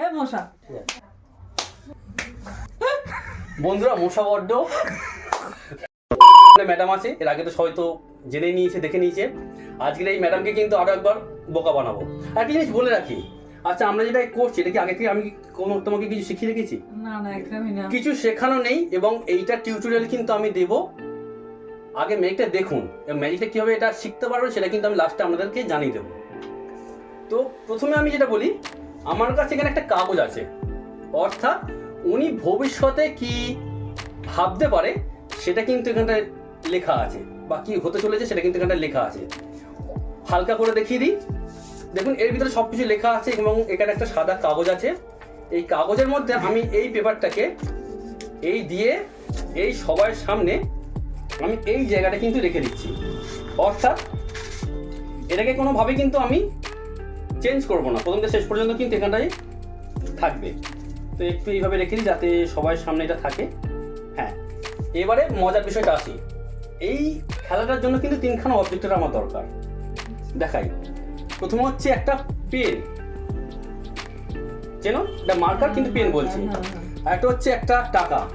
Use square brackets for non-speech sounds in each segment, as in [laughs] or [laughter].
হে মশা। বন্ধুরা মশা বড্ড। ম্যাডাম আছে এর আগে তো সবাই তো জেনে নিয়েছে দেখে নিয়েছে। আজকের এই ম্যাডামকে কিন্তু আরও একবার বোকা বানাবো। একটা জিনিস বলে রাখি আচ্ছা আমরা যেটা করছি এটা কি আগে থেকে আমি কোনো তোমাকে কিছু শিখিয়ে রেখেছি? না না একদমই না। কিছু শেখানো নেই এবং এইটা টিউটোরিয়াল কিন্তু আমি দেব। আগে ম্যাজিকটা দেখুন ম্যাজিকটা কীভাবে এটা শিখতে পারবে সেটা কিন্তু আমি লাস্টে আপনাদেরকে জানিয়ে দেবো। তো প্রথমে আমি যেটা বলি আমার কাছে এখানে একটা কাগজ আছে। অর্থাৎ উনি ভবিষ্যতে কি ভাবতে পারে, সেটা কিন্তু এখানটায় লেখা আছে বা কি হতে চলেছে সেটা কিন্তু এখানটায় লেখা আছে। হালকা করে দেখিয়ে দিই। দেখুন, এর ভিতরে সব কিছু লেখা আছে এবং এখানে একটা সাদা কাগজ আছে। এই কাগজের মধ্যে আমি এই পেপারটাকে এই দিয়ে এই সবার সামনে আমি এই জায়গাটা কিন্তু রেখে দিচ্ছি। অর্থাৎ এটাকে কোনোভাবে কিন্তু আমি চেঞ্জ করব না। প্রথম থেকে শেষ পর্যন্ত কিন্তু এখানটাই থাকবে। তো একটু এইভাবে রেখে দিই যাতে সবার সামনে এটা থাকে। হ্যাঁ এবারে মজার বিষয়টা আসি। এই খেলাটার জন্য কিন্তু তিনখানা অবজেক্টের আমার দরকার। দেখাই। প্রথম হচ্ছে একটা পেন চেনো? এটা মার্কার কিন্তু পেন বলছি। হ্যাঁ, হ্যাঁ। আর একটা হচ্ছে একটা টাকা।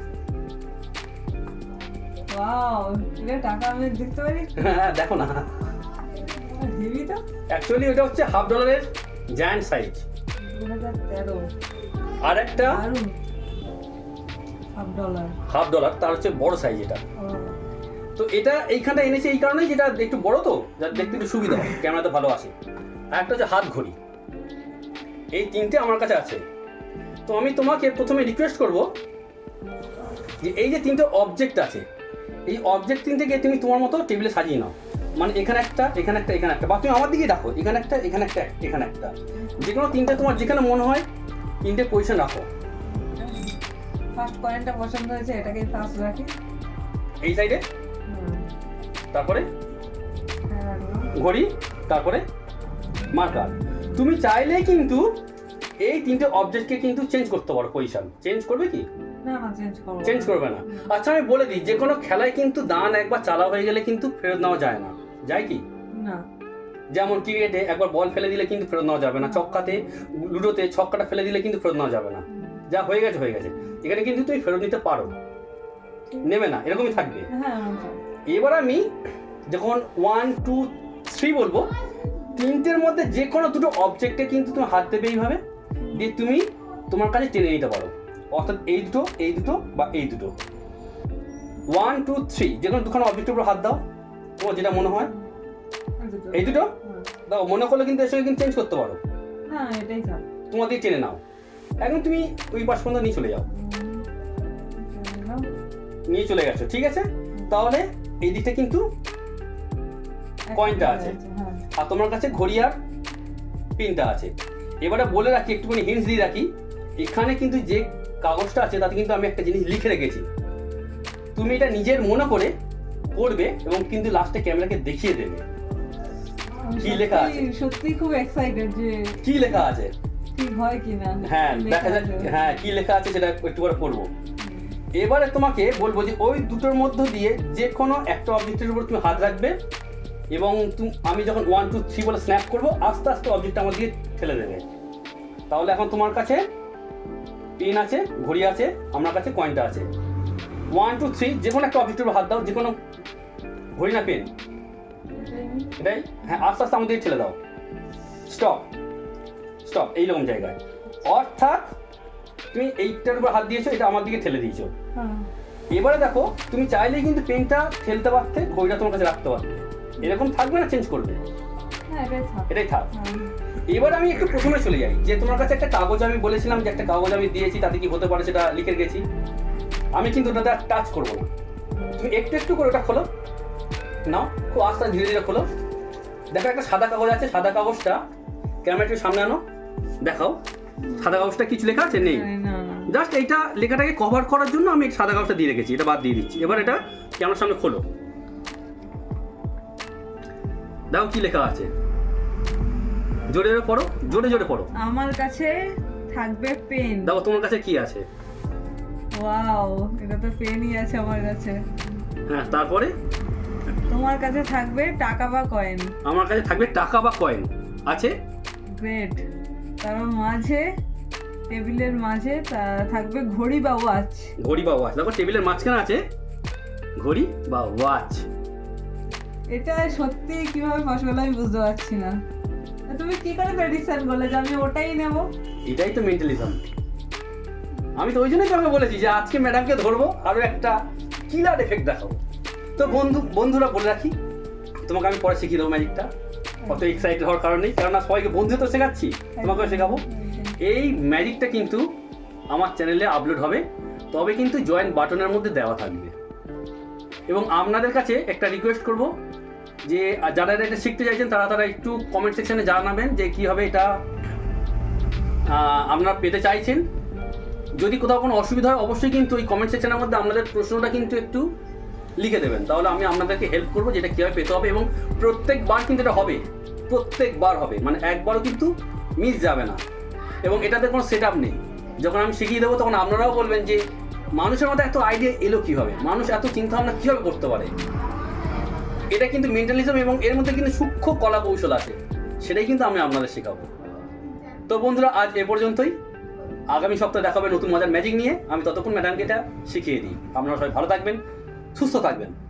[laughs] হ্যাঁ দেখো না। অ্যাকচুয়ালি হচ্ছে হাফ ডলারের জায়ান্ট সাইজ আর একটা? Half dollar. হাফ ডলার তার হচ্ছে বড় সাইজ এটা। তো এটা এইখানটা এনেছি এই কারণেই যেটা একটু বড় তো যাতে দেখতে একটু সুবিধা হয় ক্যামেরাতে ভালো আসে আর একটা হচ্ছে হাত ঘড়ি। এই তিনটে আমার কাছে আছে। তো আমি তোমাকে প্রথমে রিকোয়েস্ট করব যে এই যে তিনটে অবজেক্ট আছে এই অবজেক্ট তিনটেকে তুমি তোমার মতো টেবিলে সাজিয়ে নাও। মানে এখানে একটা এখানে একটা এখানে একটা। বা তুমি আমার দিকে রাখো এখানে একটা এখানে একটা এখানে একটা। যে কোনো তিনটে তোমার যেখানে মনে হয় তিনটে পজিশন রাখো। ফার্স্ট কয়েনটা পছন্দ হয়েছে এটাকেই ফার্স্ট রাখি। এই সাইডে তারপরে? হ্যাঁ, ঘড়ি তারপরে? মার্কার তুমি চাইলেই কিন্তু এই তিনটে অবজেক্টকে কিন্তু চেঞ্জ করতে পারো পজিশন চেঞ্জ করবে কি? না না চেঞ্জ চেঞ্জ করবে না। আচ্ছা আমি বলে দিই যে কোনো খেলায় কিন্তু দান একবার চালা হয়ে গেলে কিন্তু ফেরত নেওয়া যায় না। যায় কি? না। যেমন ক্রিকেটে একবার বল ফেলে দিলে কিন্তু ফেরত নেওয়া যাবে না। ছক্কাতে লুডোতে ছক্কাটা ফেলে দিলে কিন্তু ফেরত নেওয়া যাবে না। যা হয়ে গেছে হয়ে গেছে। এখানে কিন্তু তুমি ফেরত নিতে পারো। নেবে না এরকমই থাকবে। হ্যাঁ। এবার আমি যখন ওয়ান টু থ্রি বলব তিনটের মধ্যে যে কোনো দুটো অবজেক্টে কিন্তু তুমি হাত দেবে এইভাবে দিয়ে তুমি তোমার কাছে টেনে নিতে পারো। অর্থাৎ এই দুটো এই দুটো বা এই দুটো। ওয়ান টু থ্রি যে কোনো দুখানা অবজেক্টের উপর হাত দাও। তোমার যেটা মনে হয়? এই দুটো। হ্যাঁ। দাও মনে করলে কিন্তু এর সঙ্গে কিন্তু চেঞ্জ করতে পারো। না এটাই তোমার দিয়ে টেনে নাও। এখন তুমি ওই পাশ পর্যন্ত নিয়ে চলে যাও। নিয়ে চলে গেছো ঠিক আছে? তাহলে এই দিকটা কিন্তু কয়েনটা আছে। হ্যাঁ আর তোমার কাছে ঘড়ি আর পিনটা আছে। এবারে বলে রাখি একটুখানি হিন্স দিয়ে রাখি। এখানে কিন্তু যে কাগজটা আছে তাতে কিন্তু আমি একটা জিনিস লিখে রেখেছি। তুমি এটা নিজের মনে করে পড়বে এবং কিন্তু লাস্টে ক্যামেরাকে দেখিয়ে দেবে। কি লেখা আছে? সত্যি- খুব এক্সাইটেড যে কি লেখা আছে? ঠিক হয় কিনা। হ্যাঁ কি দেখা যাক। হ্যাঁ কি লেখা আছে সেটা একটু করে পড়ব। এবারে তোমাকে বলব যে ওই দুটোর মধ্য দিয়ে যে কোনো একটা অবজেক্টের উপর তুমি হাত রাখবে এবং তুমি আমি যখন ওয়ান টু থ্রি বলে স্ন্যাপ করব আস্তে আস্তে অবজেক্টটা আমার দিকে ঠেলে দেবে। তাহলে এখন তোমার কাছে পেন আছে ঘড়ি আছে আমার কাছে কয়েনটা আছে। ওয়ান টু থ্রি যে কোনো একটা অবজেক্টের হাত দাও যে কোনো ঘড়ি না পেন। এটাই? হ্যাঁ আস্তে আস্তে আমার দিকে ঠেলে দাও। স্টপ স্টপ এইরকম জায়গায়। অর্থাৎ তুমি এইটার উপর হাত দিয়েছ এটা আমার দিকে ঠেলে দিয়েছ। হ্যাঁ। এবারে দেখো তুমি চাইলেই কিন্তু পেনটা ঠেলতে পারতে ঘড়িটা তোমার কাছে রাখতে পারতে। এরকম থাকবে না চেঞ্জ করবে। হ্যাঁ এটাই থাক। হ্যাঁ। এবার আমি একটু প্রথমে চলে যাই। যে তোমার কাছে একটা কাগজ আমি বলেছিলাম যে একটা কাগজ আমি দিয়েছি তাতে কি হতে পারে সেটা লিখে গেছি আমি কিন্তু ওটাতে টাচ করব না। তুমি একটু একটু করে ওটা খোলো। নাও খুব আস্তে ধীরে ধীরে খোলো। দেখো একটা সাদা কাগজ আছে সাদা কাগজটা। ক্যামেরা একটু সামনে আনো দেখাও। সাদা কাগজটা কিছু লেখা আছে? নেই। জাস্ট এইটা লেখাটাকে কভার করার জন্য আমি সাদা কাগজটা দিয়ে রেখেছি এটা বাদ দিয়ে দিচ্ছি। এবার এটা ক্যামেরার সামনে খোলো। দাও কি লেখা আছে। জোরে জোরে পড়ো জোরে জোরে পড়ো। আমার কাছে থাকবে পেন দাও তোমার কাছে কি আছে? ওয়াও এটা তো পেনই আছে আমার কাছে। হ্যাঁ তারপরে? তোমার কাছে থাকবে টাকা বা কয়েন আমার কাছে থাকবে টাকা বা কয়েন আছে? গ্রেট তার মাঝে টেবিলের মাঝে থাকবে ঘড়ি বা ওয়াচ ঘড়ি বা ওয়াচ দেখো টেবিলের মাঝখানে আছে ঘড়ি বা ওয়াচ এটা সত্যি কীভাবে পসিবল আমি বুঝতে পারছি না। তুমি কি করে প্রেডিকশন করলে যে আমি ওটাই নেব। এটাই তো মেন্টালিজম আমি তো ওই জন্যই তোমাকে বলেছি যে আজকে ম্যাডামকে ধরবো আরও একটা কিলার এফেক্ট দেখাবো। তো বন্ধু, বন্ধুরা বলে রাখি, তোমাকে আমি পরে শিখিয়ে দেবো ম্যাজিকটা অত এক্সাইটেড হওয়ার কারণ নেই, কেননা সবাইকে বন্ধু তো শেখাচ্ছি, তোমাকেও শেখাবো। এই ম্যাজিকটা কিন্তু আমার চ্যানেলে আপলোড হবে, তবে কিন্তু জয়েন্ট বাটনের মধ্যে দেওয়া থাকবে। এবং আপনাদের কাছে একটা রিকোয়েস্ট করব যে যারা এটা শিখতে চাইছেন, তারা তারা একটু কমেন্ট সেকশনে জানাবেন যে কীভাবে এটা আপনারা পেতে চাইছেন। যদি কোথাও কোনো অসুবিধা হয়, অবশ্যই কিন্তু ওই কমেন্ট সেকশনের মধ্যে আপনাদের প্রশ্নটা কিন্তু একটু লিখে দেবেন। তাহলে আমি আপনাদেরকে হেল্প করব, যেটা কীভাবে পেতে হবে এবং প্রত্যেকবার কিন্তু এটা হবে। প্রত্যেকবার হবে। মানে একবারও কিন্তু মিস যাবে না। এবং এটাতে কোনো সেট আপ নেই। যখন আমি শিখিয়ে দেবো, তখন আপনারাও বলবেন যে, মানুষের মধ্যে এত আইডিয়া এলো কীভাবে? মানুষ এত চিন্তা ভাবনা কীভাবে করতে পারে? এটা কিন্তু মেন্টালিজম এবং এর মধ্যে কিন্তু সূক্ষ্ম কলা কৌশল আছে। সেটাই কিন্তু আমি আপনাদের শেখাবো। তো বন্ধুরা, আজ এ পর্যন্তই। আগামী সপ্তাহে দেখা হবে নতুন মজার ম্যাজিক নিয়ে। আমি ততক্ষণ ম্যাডামকে এটা শিখিয়ে দিই। আপনারা সবাই ভালো থাকবেন, সুস্থ থাকবেন।